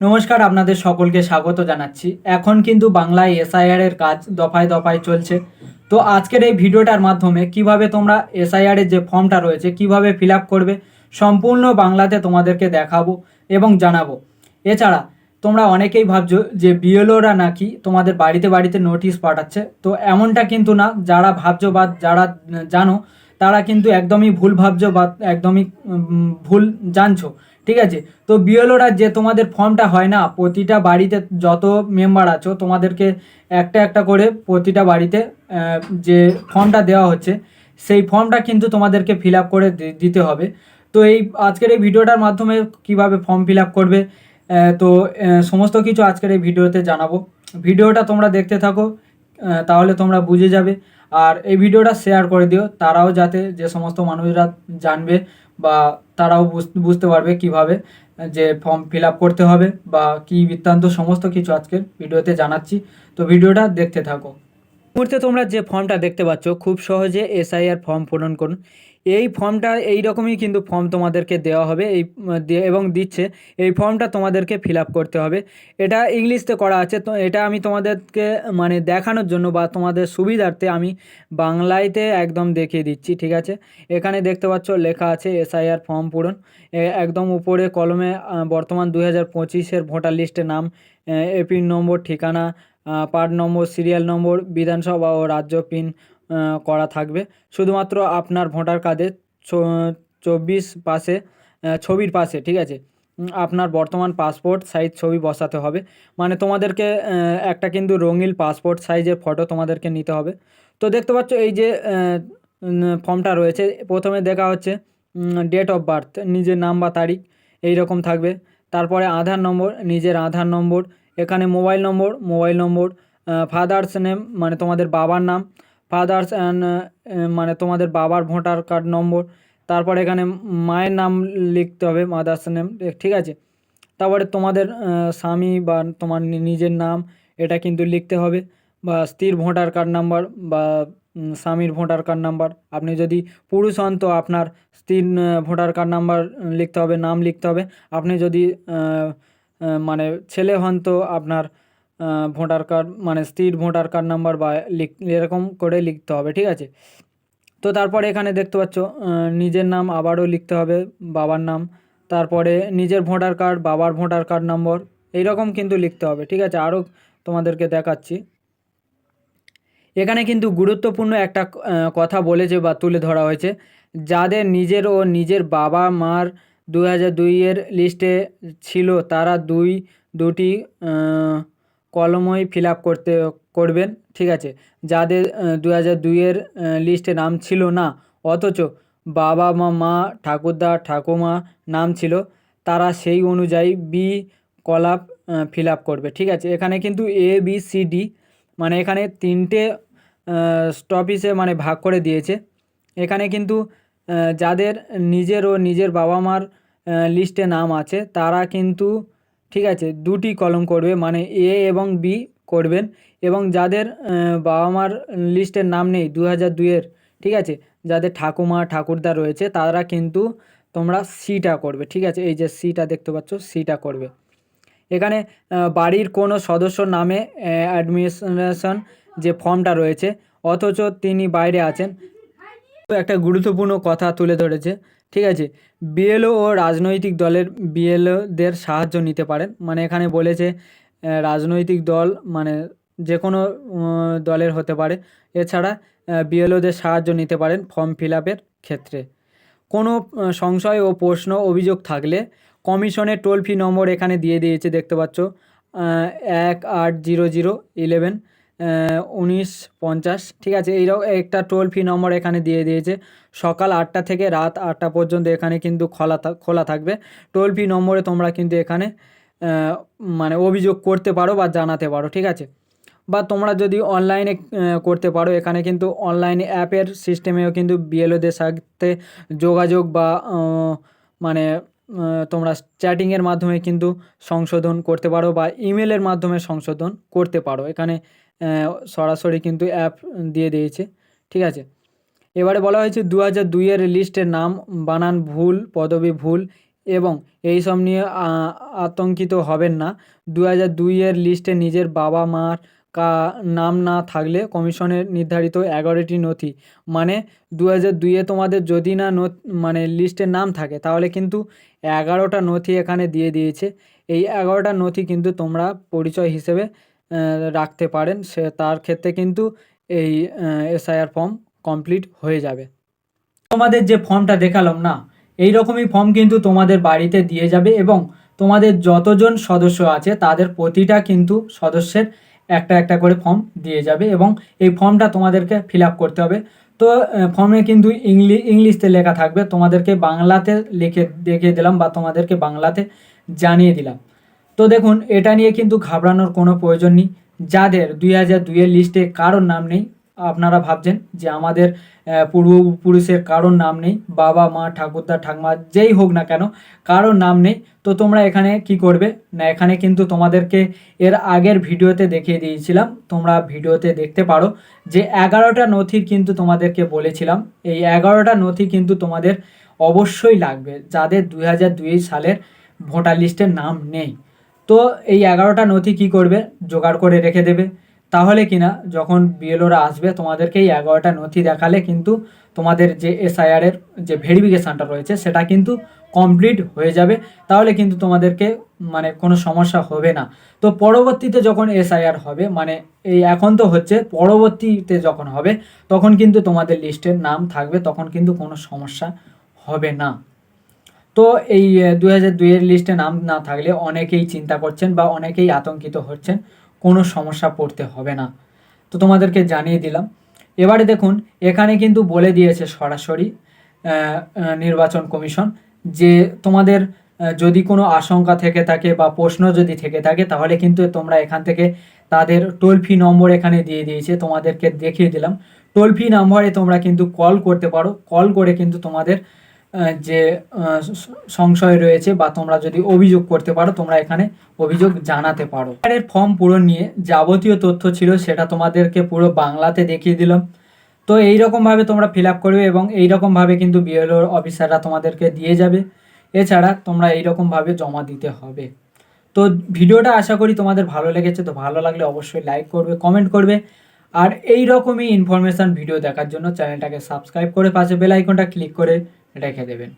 নমস্কার, আপনাদের সকলকে স্বাগত জানাচ্ছি। এখন কিন্তু বাংলায় এসআইআর এর কাজ দফায় দফায় চলছে। তো আজকের এই ভিডিওটার মাধ্যমে কীভাবে তোমরা এসআইআর এর যে ফর্মটা রয়েছে, কীভাবে ফিল করবে, সম্পূর্ণ বাংলাতে তোমাদেরকে দেখাবো এবং জানাব। এছাড়া, তোমরা অনেকেই ভাবছ যে বিএলওরা নাকি তোমাদের বাড়িতে বাড়িতে নোটিশ পাঠাচ্ছে। তো এমনটা কিন্তু না, যারা ভাবছ বা যারা জানো, তারা কিন্তু একদমই ভুল ভাবছ বা একদমই ভুল জানছো। ঠিক আছে? তো বিএলওরা যে তোমাদের ফর্মটা হয় না, প্রতিটা বাড়িতে যত মেম্বার আছো, তোমাদেরকে একটা একটা করে প্রতিটা বাড়িতে যে ফর্মটা দেওয়া হচ্ছে, সেই ফর্মটা কিন্তু তোমাদেরকে ফিল আপ করে দিতে হবে। তো এই আজকের এই ভিডিওটার মাধ্যমে কীভাবে ফর্ম ফিল আপ করবে তো সমস্ত কিছু আজকের এই ভিডিওতে জানাব। ভিডিওটা তোমরা দেখতে থাকো তাহলে তোমরা বুঝে যাবে। আর এই ভিডিওটা শেয়ার করে দিও, তারাও যাতে যে সমস্ত মানুষরা জানবে বা তারাও বুঝ- বুঝতে পারবে কীভাবে, যে ফর্ম ফিল আপ করতে হবে বা কি বৃত্তান্ত সমস্ত কিছু আজকের ভিডিওতে জানাচ্ছি। তো ভিডিওটা দেখতে থাকো। মুহূর্তে তোমরা যে ফর্মটা দেখতে পাচ্ছ, খুব সহজে এসআইআর ফর্ম পূরণ করুন। এই ফর্মটা এই রকমই কিন্তু ফর্ম তোমাদেরকে দেওয়া হবে, এই এবং দিচ্ছে। এই ফর্মটা তোমাদেরকে ফিল করতে হবে। এটা ইংলিশতে করা আছে, তো এটা আমি তোমাদেরকে মানে দেখানোর জন্য বা তোমাদের সুবিধার্থে আমি বাংলাইতে একদম দেখিয়ে দিচ্ছি, ঠিক আছে? এখানে দেখতে পাচ্ছ লেখা আছে এসআইআর ফর্ম পূরণ। একদম উপরে কলমে বর্তমান দুই হাজার পঁচিশের ভোটার লিস্টে নাম এপিন নম্বর, ঠিকানা পার্ট নম্বর, সিরিয়াল নম্বর, বিধানসভা ও রাজ্য পিন করা থাকবে। শুধুমাত্র আপনার ভোটার কার্ডে চব্বিশ পাশে ছবির পাশে, ঠিক আছে? আপনার বর্তমান পাসপোর্ট সাইজ ছবি বসাতে হবে। মানে তোমাদেরকে একটা কিন্তু রঙিন পাসপোর্ট সাইজের ফটো তোমাদেরকে নিতে হবে। তো দেখতে পাচ্ছ এই যে ফর্মটা রয়েছে। প্রথমে দেখা হচ্ছে ডেট অফ বার্থ নিজের নাম বা তারিখ এই রকম থাকবে। তারপরে আধার নম্বর, নিজের আধার নম্বর, এখানে mobile number mobile number father's name মানে তোমাদের বাবার নাম ফাদার্স অ্যান্ড মানে তোমাদের বাবার ভোটার কার্ড নম্বর তারপর এখানে মায়ের নাম লিখতে হবে মাদার্স নেম ঠিক আছে? তারপরে তোমাদের স্বামী বা তোমার নিজের নাম, এটা কিন্তু লিখতে হবে, বা স্ত্রীর ভোটার কার্ড নাম্বার বা স্বামীর ভোটার কার্ড নাম্বার আপনি যদি পুরুষ হন তো আপনার স্ত্রীর ভোটার কার্ড নাম্বার লিখতে হবে, নাম লিখতে হবে, আপনি যদি মানে ছেলে হন তো আপনার ভোটার কার্ড মানে স্ত্রীর ভোটার কার্ড নাম্বার বা লিখ, এরকম করে লিখতে হবে, ঠিক আছে? তো তারপরে এখানে দেখতে পাচ্ছ নিজের নাম আবারও লিখতে হবে, বাবার নাম, তারপরে নিজের ভোটার কার্ড বাবার ভোটার কার্ড নম্বর এইরকম কিন্তু লিখতে হবে, ঠিক আছে? আরও তোমাদেরকে দেখাচ্ছি। এখানে কিন্তু গুরুত্বপূর্ণ একটা কথা বলেছে বা তুলে ধরা হয়েছে, যাদের নিজের ও নিজের বাবা মার দু হাজার দুইয়ের লিস্টে ছিল, তারা দুই, দুটি কলমই ফিল আপ করতে, করবেন, ঠিক আছে? যাদের দু হাজার দুইয়ের লিস্টে নাম ছিল না, অথচ বাবা মা মা, ঠাকুরদা, ঠাকুমা নাম ছিল, তারা সেই অনুযায়ী বি কলাপ ফিল আপ করবে, ঠিক আছে? এখানে কিন্তু এ বি সি ডি মানে এখানে তিনটে স্টপিসে মানে ভাগ করে দিয়েছে। এখানে কিন্তু যাদের নিজের ও নিজের বাবা মার লিস্টে নাম আছে, তারা কিন্তু ঠিক আছে, দুটি কলম করবে মানে এ এবং বি করবেন এবং যাদের বাবা মার লিস্টের নাম নেই দু হাজার দুইয়ের ঠিক আছে, যাদের ঠাকুমা, ঠাকুরদা রয়েছে, তারা কিন্তু তোমরা সিটা করবে, ঠিক আছে, এই যে সিটা দেখতে পাচ্ছ সিটা করবে। এখানে বাড়ির কোনো সদস্যর নামে অ্যাডমিনিস্ট্রেশন যে ফর্মটা রয়েছে, অথচ তিনি বাইরে আছেন। একটা গুরুত্বপূর্ণ কথা তুলে ধরেছে ঠিক আছে? বিএলও ও রাজনৈতিক দলের বিএলওদের সাহায্য নিতে পারেন। মানে এখানে বলেছে রাজনৈতিক দল মানে যে কোনো দলের হতে পারে। এছাড়া বিএলওদের সাহায্য নিতে পারেন ফর্ম ফিল ক্ষেত্রে। কোনো সংশয় ও প্রশ্ন, অভিযোগ থাকলে কমিশনের টোল ফ্রি নম্বর এখানে দিয়ে দিয়েছে, দেখতে পাচ্ছ এক আট জিরো জিরো ইলেভেন। উনিশ, পঞ্চাশ, ঠিক আছে? এইরকম একটা টোল ফ্রি নম্বর এখানে দিয়ে দিয়েছে। সকাল আটটা থেকে রাত আটটা পর্যন্ত এখানে কিন্তু খোলা খোলা থাকবে। টোল ফ্রি নম্বরে তোমরা কিন্তু এখানে মানে অভিযোগ করতে পারো বা জানাতে পারো, ঠিক আছে? বা তোমরা যদি অনলাইনে করতে পারো, এখানে কিন্তু অনলাইনে অ্যাপের সিস্টেমেও কিন্তু বিএলওদের সাথে যোগাযোগ বা মানে তোমরা চ্যাটিংয়ের মাধ্যমে কিন্তু সংশোধন করতে পারো বা ইমেলের মাধ্যমে সংশোধন করতে পারো। এখানে সরাসরি কিন্তু অ্যাপ দিয়ে দিয়েছে। ঠিক আছে? এবারে বলা হয়েছে দু হাজার দুইয়ের লিস্টের নাম, বানান ভুল, পদবি ভুল এবং এই সব নিয়ে আতঙ্কিত হবেন না। দু হাজার দুইয়ের লিস্টে নিজের বাবা মার কা, নাম না থাকলে কমিশনের নির্ধারিত এগারোটি নথি। মানে দু হাজার দুইয়ে তোমাদের যদি না মানে লিস্টে নাম থাকে, তাহলে কিন্তু এগারোটা নথি এখানে দিয়ে দিয়েছে। এই এগারোটা নথি কিন্তু তোমরা পরিচয় হিসেবে রাখতে পারেন। সে, তার ক্ষেত্রে কিন্তু এই এসআইআর ফর্ম কমপ্লিট হয়ে যাবে। তোমাদের যে ফর্মটা দেখালাম না এই রকমই ফর্ম কিন্তু তোমাদের বাড়িতে দিয়ে যাবে এবং তোমাদের যতজন সদস্য আছে, তাদের প্রতিটা কিন্তু সদস্যের একটা একটা করে ফর্ম দিয়ে যাবে এবং এই ফর্মটা তোমাদেরকে ফিল আপ করতে হবে। তো ফর্মে কিন্তু ইংলি, ইংলিশতে লেখা থাকবে। তোমাদেরকে বাংলাতে লিখে, দেখিয়ে দিলাম বা তোমাদেরকে বাংলাতে জানিয়ে দিলাম। তো দেখুন, এটা নিয়ে কিন্তু ঘাবড়ানোর কোনো প্রয়োজন নেই। যাদের দুই হাজার দুইয়ের লিস্টে কারোর নাম নেই আপনারা ভাবছেন যে আমাদের পূর্বপুরুষের কারোর নাম নেই, বাবা, মা, ঠাকুরদা, ঠাকমা, যেই হোক না কেন, কারোর নাম নেই, তো তোমরা এখানে কি করবে? না, এখানে কিন্তু তোমাদেরকে এর আগের ভিডিওতে দেখিয়ে দিয়েছিলাম, তোমরা ভিডিওতে দেখতে পারো যে এগারোটা নথির কিন্তু তোমাদেরকে বলেছিলাম, এই এগারোটা নথি কিন্তু তোমাদের অবশ্যই লাগবে, যাদের দুই হাজার সালের ভোটার লিস্টের নাম নেই। তো এই এগারোটা নথি কি করবে? জোগাড় করে রেখে দেবে। তাহলে কিনা যখন বিএলওরা আসবে তোমাদেরকে এই এগারোটা নথি দেখালে কিন্তু তোমাদের যে এসআইআর এর যে ভেরিফিকেশানটা রয়েছে, সেটা কিন্তু কমপ্লিট হয়ে যাবে। তাহলে কিন্তু তোমাদেরকে মানে কোনো সমস্যা হবে না। তো পরবর্তীতে যখন এসআইআর হবে মানে এই এখন তো হচ্ছে পরবর্তীতে যখন হবে, তখন কিন্তু তোমাদের লিস্টের নাম থাকবে, তখন কিন্তু কোনো সমস্যা হবে না। তো এই দু হাজার দুইয়ের লিস্টে নাম না থাকলে অনেকেই চিন্তা করছেন বা অনেকেই আতঙ্কিত হচ্ছেন। কোনো সমস্যা পড়তে হবে না। তো তোমাদেরকে জানিয়ে দিলাম। এবারে দেখুন, এখানে কিন্তু বলে দিয়েছে সরাসরি নির্বাচন কমিশন যে তোমাদের যদি কোনো আশঙ্কা থেকে থাকে বা প্রশ্ন যদি থেকে থাকে, তাহলে কিন্তু তোমরা এখান থেকে তাদের টোল ফ্রি নম্বর এখানে দিয়ে দিয়েছে। তোমাদেরকে দেখিয়ে দিলাম। টোল ফ্রি নম্বরে তোমরা কিন্তু কল করতে পারো। কল করে কিন্তু তোমাদের যে সংশয় রয়েছে বা তোমরা যদি অভিযোগ করতে পারো, তোমরা এখানে অভিযোগ জানাতে পারো। এর ফর্ম পূরণ নিয়ে যাবতীয় তথ্য ছিল, সেটা তোমাদেরকে পুরো বাংলাতে দেখিয়ে দিলাম। তো এই রকমভাবে তোমরা ফিল আপ করবে এবং এই রকমভাবে কিন্তু বিএলওর অফিসাররা তোমাদেরকে দিয়ে যাবে। এছাড়া তোমরা এই রকমভাবে জমা দিতে হবে। তো ভিডিওটা আশা করি তোমাদের ভালো লেগেছে, তো ভালো লাগলে অবশ্যই লাইক করবে কমেন্ট করবে। আর এই রকমই ইনফরমেশান ভিডিও দেখার জন্য চ্যানেলটাকে সাবস্ক্রাইব করে পাশে বেল আইকনটা ক্লিক করে রেখে দেবেন।